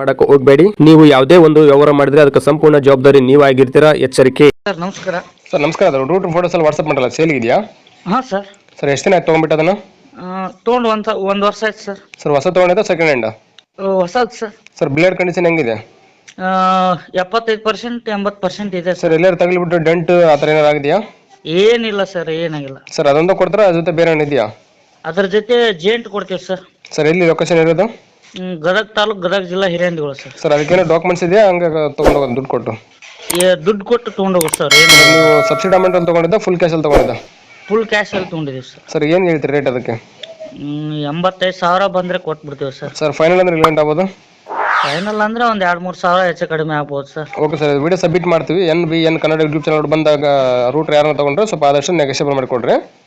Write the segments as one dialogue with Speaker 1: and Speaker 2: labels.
Speaker 1: ಮಾಡಕ್ಕೆ ಹೋಗಬೇಡಿ. ನೀವು ಯಾವುದೇ ಒಂದು ವ್ಯವಹಾರ ಮಾಡಿದ್ರೆ ಅದಕ್ಕೆ ಸಂಪೂರ್ಣ ಜವಾಬ್ದಾರಿ ನೀವಾಗಿರ್ತೀರಾ? ಎಚ್ಚರಿಕೆ.
Speaker 2: ಸರ್ ನಮಸ್ಕಾರ.
Speaker 1: ಸರ್ ನಮಸ್ಕಾರ. ಅದು ರೂಟ್ ಫೋಟೋಸ್ ಅಲ್ಲಿ ವಾಟ್ಸ್ಆಪ್ ಮಾಡಲ್ಲ ಸೇಲ್ ಇದೆಯಾ?
Speaker 2: ಹಾಂ ಸರ್.
Speaker 1: ಸರ್ ಎಷ್ಟು ದಿನ ಆಯ್ತು ತೊಗೊಂಡ್ಬಿಟ್ಟು ಅದನ್ನು?
Speaker 2: ತೊಗೊಂಡು ಒಂದು ಒಂದು ವರ್ಷ ಆಯ್ತು ಸರ್.
Speaker 1: ಸರ್ ಹೊಸ ತೊಗೊಂಡಿದ್ದ ಸೆಕೆಂಡ್ ಹ್ಯಾಂಡ್
Speaker 2: ಹೊಸದು ಸರ್.
Speaker 1: ಸರ್ ಬ್ಲೇಡ್ ಕಂಡೀಷನ್ ಹೆಂಗಿದೆ?
Speaker 2: ಎಪ್ಪತ್ತೈದು ಪರ್ಸೆಂಟ್ ಎಂಬತ್ತು ಪರ್ಸೆಂಟ್ ಇದೆ ಸರ್.
Speaker 1: ಸರ್ ಎಲ್ಲರೂ ತಗಲಿಬಿಟ್ಟು ಡೆಂಟ್ ಆ ಥರ ಏನಾರು ಆಗಿದೆಯಾ?
Speaker 2: ಏನಿಲ್ಲ ಸರ್ ಏನಾಗಿಲ್ಲ.
Speaker 1: ಸರ್ ಅದೊಂದು ಕೊಡ್ತಾರ ಅದ್ರ ಜೊತೆ ಬೇರೆ ಇದೆಯಾ?
Speaker 2: ಅದ್ರ ಜೊತೆ ಜೇಂಟ್ ಕೊಡ್ತೀವಿ ಸರ್.
Speaker 1: ಸರ್ ಎಲ್ಲಿ ಲೊಕೇಶನ್ ಇರೋದು?
Speaker 2: ಹ್ಮ್, ಗದಗ ತಾಲೂಕ್ ಗದಗ ಜಿಲ್ಲಾ ಹಿರಿಯಂದಿಗಳು ಸರ್.
Speaker 1: ಸರ್ ಅದಕ್ಕೇನೋ ಡಾಕ್ಯುಮೆಂಟ್ಸ್ ಇದೆಯಾ? ಹಂಗೆ ತೊಗೊಂಡು ಹೋಗೋದು ದುಡ್ಡು ಕೊಟ್ಟು?
Speaker 2: ಏ, ದುಡ್ಡು ಕೊಟ್ಟು ತೊಗೊಂಡೋಗೋದು ಸರ್ ಏನು
Speaker 1: ನೀವು ಸಬ್ಸಿಡಿ ಅಮೌಂಟ್ ಅಲ್ಲಿ ತೊಗೊಂಡಿದ್ದ ಫುಲ್ ಕ್ಯಾಶಲ್ಲಿ ತೊಗೊಂಡಿದ್ದ?
Speaker 2: ಫುಲ್ ಕ್ಯಾಶ್ ಅಲ್ಲಿ ತೊಗೊಂಡಿದ್ದೀವಿ ಸರ್.
Speaker 1: ಸರ್ ಏನು ಹೇಳ್ತೀರಿ ರೇಟ್ ಅದಕ್ಕೆ?
Speaker 2: ಹ್ಮ್, ಎಂಬತ್ತೈದು ಸಾವಿರ ಬಂದರೆ ಕೊಟ್ಬಿಡ್ತೀವಿ ಸರ್.
Speaker 1: ಸರ್ ಫೈನಲ್ ಅಂದ್ರೆ ರಿಲೆಂಟ್ ಆಗ್ಬೋದು?
Speaker 2: ಫೈನಲ್ ಅಂದ್ರೆ ಒಂದು ಎರಡು ಮೂರು ಸಾವಿರ ಹೆಚ್ಚು ಕಡಿಮೆ ಆಗ್ಬೋದು sir.
Speaker 1: Okay sir video submit ಮಾಡ್ತೀವಿ. N B N Kannada YouTube channel ಬಂದಾಗ ರೂಟ್ ಯಾರನ್ನ ತಗೊಂಡ್ರೆ ಸ್ವಲ್ಪ ಆದಷ್ಟು ನೆಗೋಷಿಯಬಲ್ ಮಾಡಿಕೊಡ್ರಿ.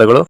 Speaker 1: ಧನ್ಯವಾದಗಳು